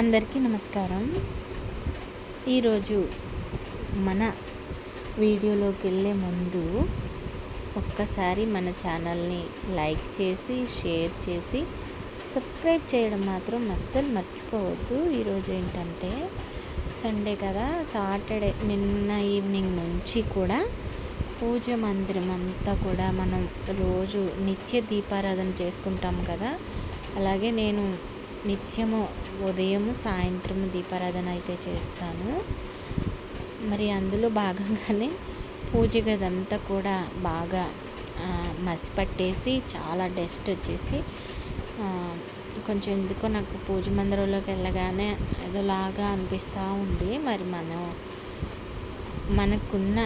అందరికీ నమస్కారం. ఈరోజు మన వీడియోలోకి వెళ్ళే ముందు ఒక్కసారి మన ఛానల్ని లైక్ చేసి షేర్ చేసి సబ్స్క్రైబ్ చేయడం మాత్రం అస్సలు మర్చిపోవద్దు. ఈరోజు ఏంటంటే సండే కదా సాటర్డే నిన్న ఈవినింగ్ నుంచి కూడా పూజ మందిరం అంతా కూడా మనం రోజు నిత్య దీపారాధన చేసుకుంటాం కదా. అలాగే నేను నిత్యము ఉదయం సాయంత్రం దీపారాధన అయితే చేస్తాను. మరి అందులో భాగంగానే పూజ గదంతా కూడా బాగా మసి పట్టేసి చాలా డస్ట్ వచ్చేసి కొంచెం ఎందుకో నాకు పూజ మందిరంలోకి వెళ్ళగానే ఏదోలాగా అనిపిస్తూ ఉంది. మరి మనం మనకున్న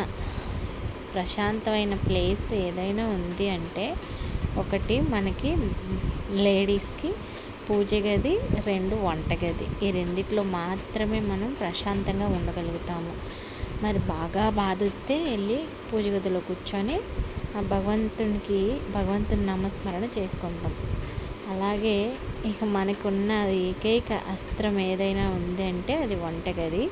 ప్రశాంతమైన ప్లేస్ ఏదైనా ఉంది అంటే ఒకటి మనకి లేడీస్కి పూజ గది రెండు వంటగది. ఈ రెండిట్లో మాత్రమే మనం ప్రశాంతంగా ఉండగలుగుతాము. మరి బాగా బాధ వస్తే వెళ్ళి పూజ గదిలో కూర్చొని ఆ భగవంతునికి భగవంతుని నామస్మరణ చేసుకుంటాం. అలాగే ఇక మనకున్న ఏకైక అస్త్రం ఏదైనా ఉంది అంటే అది వంటగది.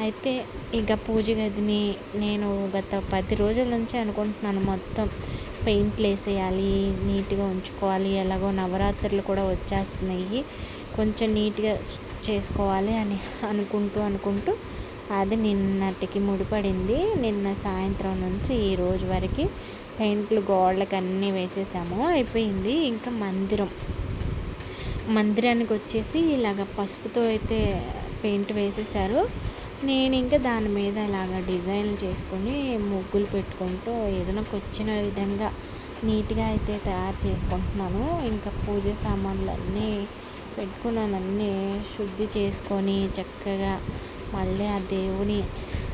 అయితే ఇక పూజ గదిని నేను గత పది రోజుల నుంచి అనుకుంటున్నాను మొత్తం. పెయింట్లు వేసేయాలి నీట్గా ఉంచుకోవాలి. ఎలాగో నవరాత్రులు కూడా వచ్చేస్తున్నాయి. కొంచెం నీట్గా చేసుకోవాలి అని అనుకుంటూ అనుకుంటూ అది నిన్నటికి ముడిపడింది. నిన్న సాయంత్రం నుంచి ఈ రోజు వరకు పెయింట్లు గోడలకు అన్నీ వేసేసాము. అయిపోయింది. ఇంకా మందిరం. మందిరానికి వచ్చేసి ఇలాగ పసుపుతో అయితే పెయింట్ వేసేసారు నేను ఇంకా దాని మీద ఇలాగ డిజైన్ చేసుకొని ముగ్గులు పెట్టుకుంటూ ఏదైనా వచ్చిన విధంగా నీట్గా అయితే తయారు చేసుకుంటున్నాను. ఇంకా పూజ సామాన్లు అన్నీ పెట్టుకున్నాను అన్నీ శుద్ధి చేసుకొని చక్కగా మళ్ళీ ఆ దేవుని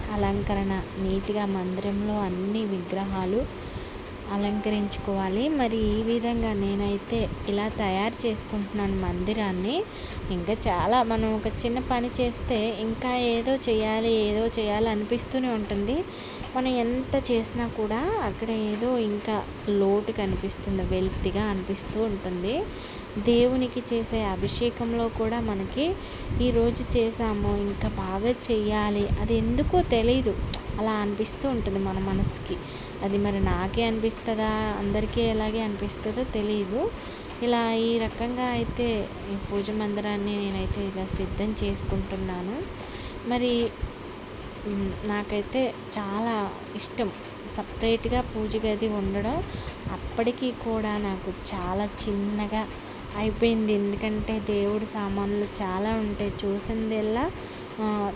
అలంకరణ నీట్గా మందిరంలో అన్ని విగ్రహాలు అలంకరించుకోవాలి. మరి ఈ విధంగా నేనైతే ఇలా తయారు చేసుకుంటున్నాను మందిరాన్ని. ఇంకా చాలా మనం ఒక చిన్న పని చేస్తే ఇంకా ఏదో చేయాలి ఏదో చేయాలి అనిపిస్తూనే ఉంటుంది. మనం ఎంత చేసినా కూడా అక్కడ ఏదో ఇంకా లోటు కనిపిస్తుంది వెల్తిగా అనిపిస్తూ ఉంటుంది. దేవునికి చేసే అభిషేకంలో కూడా మనకి ఈరోజు చేసాము ఇంకా బాగా చెయ్యాలి అది ఎందుకో తెలీదు. అలా అనిపిస్తూ ఉంటుంది మన మనసుకి. అది మరి నాకే అనిపిస్తుందా? అందరికీ ఎలాగే అనిపిస్తుందో తెలియదు ఇలా ఈ రకంగా అయితే ఈ పూజ మందిరాన్ని నేనైతే ఇలా సిద్ధం చేసుకుంటున్నాను. మరి నాకైతే చాలా ఇష్టం సపరేట్గా పూజ గది ఉండడం. అప్పటికీ కూడా నాకు చాలా చిన్నగా అయిపోయింది. ఎందుకంటే దేవుడి సామాన్లు చాలా ఉంటాయి. చూసిందెల్లా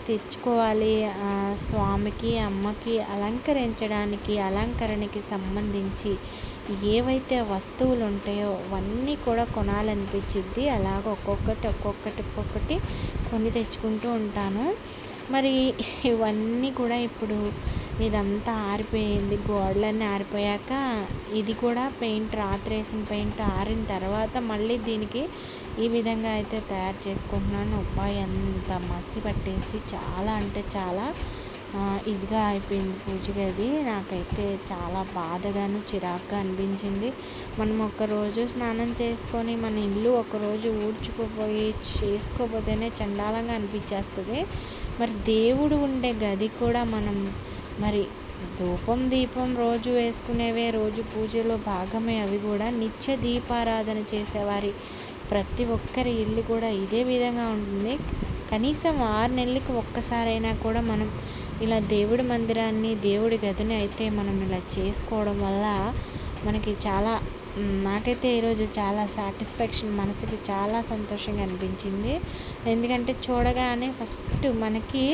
తెచ్చుకోవాలి. స్వామికి అమ్మకి అలంకరించడానికి అలంకరణకి సంబంధించి ఏవైతే వస్తువులు ఉంటాయో అవన్నీ కూడా కొనాలనిపించిద్ది. అలాగ ఒక్కొక్కటి ఒక్కొక్కటి ఒక్కొక్కటి కొని తెచ్చుకుంటూ ఉంటాను. మరి ఇవన్నీ కూడా ఇప్పుడు ఇదంతా ఆరిపోయింది. గోడలన్నీ ఆరిపోయాక ఇది కూడా పెయింట్ రాత్రి వేసిన పెయింట్ ఆరిన తర్వాత మళ్ళీ దీనికి ఈ విధంగా అయితే తయారు చేసుకుంటున్నాను. ఉప్పాయి అంత మసి పట్టేసి చాలా అంటే చాలా ఇదిగా అయిపోయింది పూజ గది నాకైతే చాలా బాధగాను చిరాకుగా అనిపించింది. మనం ఒక్కరోజు స్నానం చేసుకొని మన ఇల్లు ఒకరోజు ఊడ్చుకుపోయి చేసుకోపోతేనే చండాలంగా అనిపించేస్తుంది. మరి దేవుడు ఉండే గది కూడా మనం మరి ధూపం దీపం రోజు వేసుకునేవే రోజు పూజలో భాగమే అవి కూడా. నిత్య దీపారాధన చేసేవారి ప్రతి ఒక్కరి ఇల్లు కూడా ఇదే విధంగా ఉంటుంది. కనీసం ఆరు నెలలకు ఒక్కసారైనా కూడా మనం ఇలా దేవుడి మందిరాన్ని దేవుడి గదిని అయితే మనం ఇలా చేసుకోవడం వల్ల మనకి చాలా నాకైతే ఈరోజు చాలా సాటిస్ఫాక్షన్ మనసుకి చాలా సంతోషంగా అనిపించింది. ఎందుకంటే చూడగానే ఫస్ట్ మనకి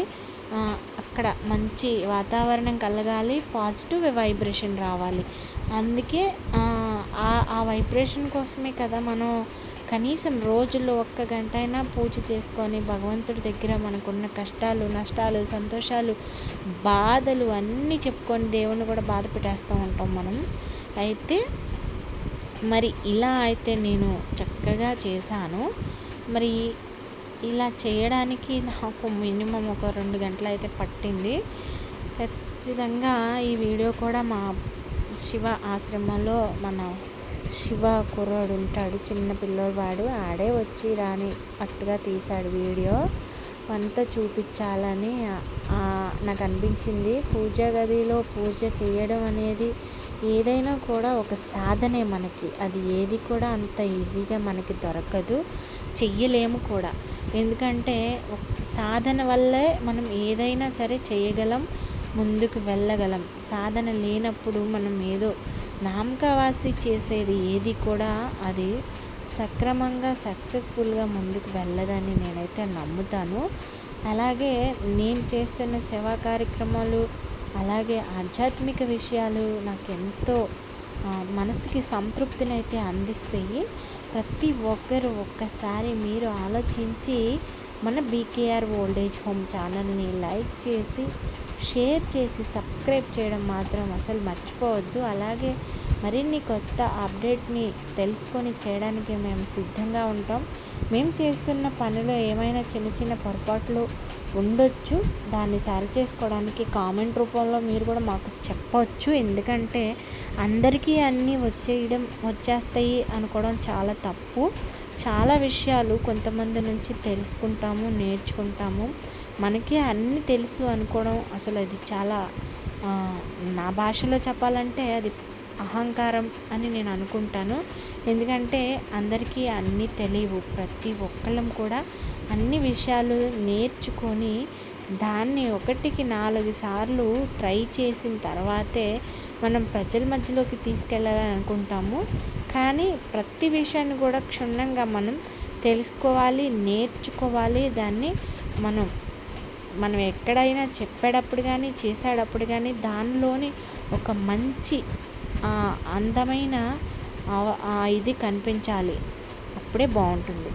అక్కడ మంచి వాతావరణం కలగాలి పాజిటివ్ వైబ్రేషన్ రావాలి. అందుకే ఆ వైబ్రేషన్ కోసమే కదా మనం కనీసం రోజుల్లో ఒక్క గంట అయినా పూజ చేసుకొని భగవంతుడి దగ్గర మనకున్న కష్టాలు నష్టాలు సంతోషాలు బాధలు అన్నీ చెప్పుకొని దేవుణ్ణి కూడా బాధ పెట్టేస్తూ ఉంటాం మనం. అయితే మరి ఇలా అయితే నేను చక్కగా చేశాను. మరి ఇలా చేయడానికి నాకు మినిమం ఒక రెండు గంటలు అయితే పట్టింది. ఖచ్చితంగా ఈ వీడియో కూడా మా శివ ఆశ్రమంలో మన శివ కుర్రాడు ఉంటాడు చిన్న పిల్లవాడు ఆడే వచ్చి రాని అట్టుగా తీశాడు వీడియో. అంతా చూపించాలని నాకు అనిపించింది. పూజ గదిలో పూజ చేయడం అనేది ఏదైనా కూడా ఒక సాధనే మనకి. అది ఏది కూడా అంత ఈజీగా మనకి దొరకదు. చెయ్యలేము కూడా. ఎందుకంటే సాధన వల్లే మనం ఏదైనా సరే చేయగలం ముందుకు వెళ్ళగలం. సాధన లేనప్పుడు మనం ఏదో నామకవాసి చేసేది ఏది కూడా అది సక్రమంగా సక్సెస్ఫుల్గా ముందుకు వెళ్ళదని నేనైతే నమ్ముతాను. అలాగే నేను చేస్తున్న సేవా కార్యక్రమాలు అలాగే ఆధ్యాత్మిక విషయాలు నాకు ఎంతో మనసుకి సంతృప్తిని అయితే అందిస్తాయి. ప్రతి ఒక్కరు ఒక్కసారి మీరు ఆలోచించి మన బీకేఆర్ ఓల్డేజ్ హోమ్ ఛానల్ని లైక్ చేసి షేర్ చేసి సబ్స్క్రైబ్ చేయడం మాత్రం అసలు మర్చిపోవద్దు. అలాగే మరిన్ని కొత్త అప్డేట్ని తెలుసుకొని చేయడానికి మేము సిద్ధంగా ఉంటాం. మేము చేస్తున్న పనిలో ఏమైనా చిన్న చిన్న పొరపాట్లు ఉండొచ్చు దాన్ని సరి చేసుకోవడానికి కామెంట్ రూపంలో మీరు కూడా మాకు చెప్పవచ్చు ఎందుకంటే అందరికీ అన్నీ వచ్చేయడం వచ్చేస్తాయి అనుకోవడం చాలా తప్పు. చాలా విషయాలు కొంతమంది నుంచి తెలుసుకుంటాము నేర్చుకుంటాము. మనకి అన్నీ తెలుసు అనుకోవడం అసలు అది చాలా నా భాషలో చెప్పాలంటే అది అహంకారం అని నేను అనుకుంటాను. ఎందుకంటే అందరికీ అన్నీ తెలియవు. ప్రతి ఒక్కళ్ళం కూడా అన్ని విషయాలు నేర్చుకొని దాన్ని ఒకటికి నాలుగు సార్లు ట్రై చేసిన తర్వాతే మనం ప్రజల మధ్యలోకి తీసుకెళ్ళాలని అనుకుంటాము. కానీ ప్రతి విషయాన్ని కూడా క్షుణ్ణంగా మనం తెలుసుకోవాలి నేర్చుకోవాలి. దాన్ని మనం మనం ఎక్కడైనా చెప్పేటప్పుడు కానీ చేసేటప్పుడు కానీ దానిలోని ఒక మంచి అందమైన ఇది కనిపించాలి. అప్పుడే బాగుంటుంది.